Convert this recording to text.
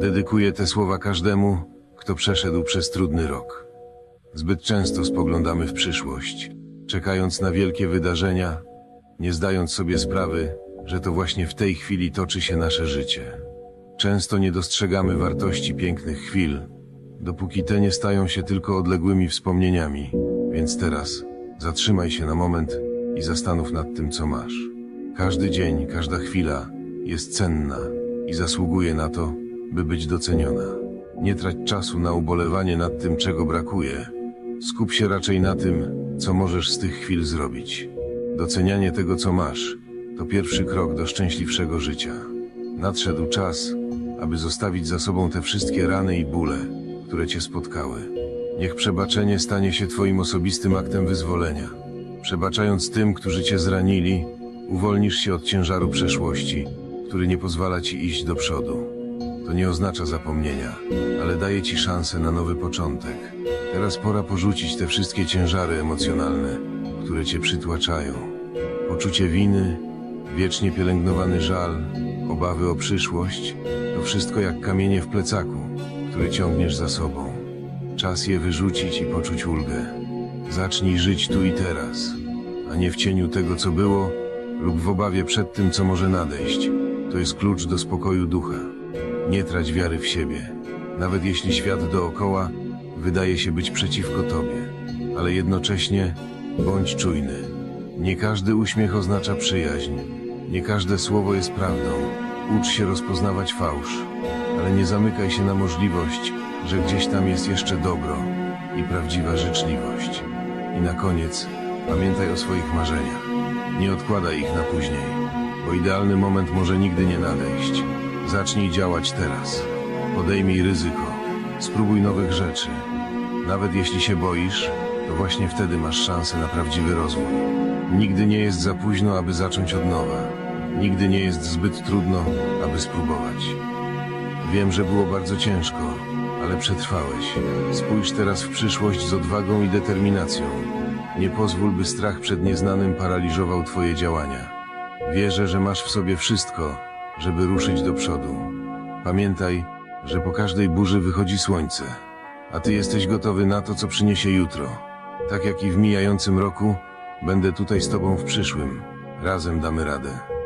Dedykuję te słowa każdemu, kto przeszedł przez trudny rok. Zbyt często spoglądamy w przyszłość, czekając na wielkie wydarzenia, nie zdając sobie sprawy, że to właśnie w tej chwili toczy się nasze życie. Często nie dostrzegamy wartości pięknych chwil, dopóki te nie stają się tylko odległymi wspomnieniami. Więc teraz zatrzymaj się na moment i zastanów nad tym, co masz. Każdy dzień, każda chwila jest cenna i zasługuje na to, by być doceniona. Nie trać czasu na ubolewanie nad tym, czego brakuje. Skup się raczej na tym, co możesz z tych chwil zrobić. Docenianie tego, co masz, to pierwszy krok do szczęśliwszego życia. Nadszedł czas, aby zostawić za sobą te wszystkie rany i bóle, które cię spotkały. Niech przebaczenie stanie się twoim osobistym aktem wyzwolenia. Przebaczając tym, którzy cię zranili, uwolnisz się od ciężaru przeszłości, który nie pozwala ci iść do przodu. To nie oznacza zapomnienia, ale daje ci szansę na nowy początek. Teraz pora porzucić te wszystkie ciężary emocjonalne, które cię przytłaczają. Poczucie winy, wiecznie pielęgnowany żal, obawy o przyszłość to wszystko jak kamienie w plecaku, który ciągniesz za sobą. Czas je wyrzucić i poczuć ulgę. Zacznij żyć tu i teraz, a nie w cieniu tego, co było, lub w obawie przed tym, co może nadejść. To jest klucz do spokoju ducha. Nie trać wiary w siebie, nawet jeśli świat dookoła wydaje się być przeciwko tobie, ale jednocześnie bądź czujny. Nie każdy uśmiech oznacza przyjaźń, nie każde słowo jest prawdą. Ucz się rozpoznawać fałsz, ale nie zamykaj się na możliwość, że gdzieś tam jest jeszcze dobro i prawdziwa życzliwość. I na koniec pamiętaj o swoich marzeniach. Nie odkładaj ich na później, bo idealny moment może nigdy nie nadejść. Zacznij działać teraz. Podejmij ryzyko. Spróbuj nowych rzeczy. Nawet jeśli się boisz, to właśnie wtedy masz szansę na prawdziwy rozwój. Nigdy nie jest za późno, aby zacząć od nowa. Nigdy nie jest zbyt trudno, aby spróbować. Wiem, że było bardzo ciężko, ale przetrwałeś. Spójrz teraz w przyszłość z odwagą i determinacją. Nie pozwól, by strach przed nieznanym paraliżował Twoje działania. Wierzę, że masz w sobie wszystko, żeby ruszyć do przodu. Pamiętaj, że po każdej burzy wychodzi słońce, a Ty jesteś gotowy na to, co przyniesie jutro. Tak jak i w mijającym roku, będę tutaj z Tobą w przyszłym. Razem damy radę.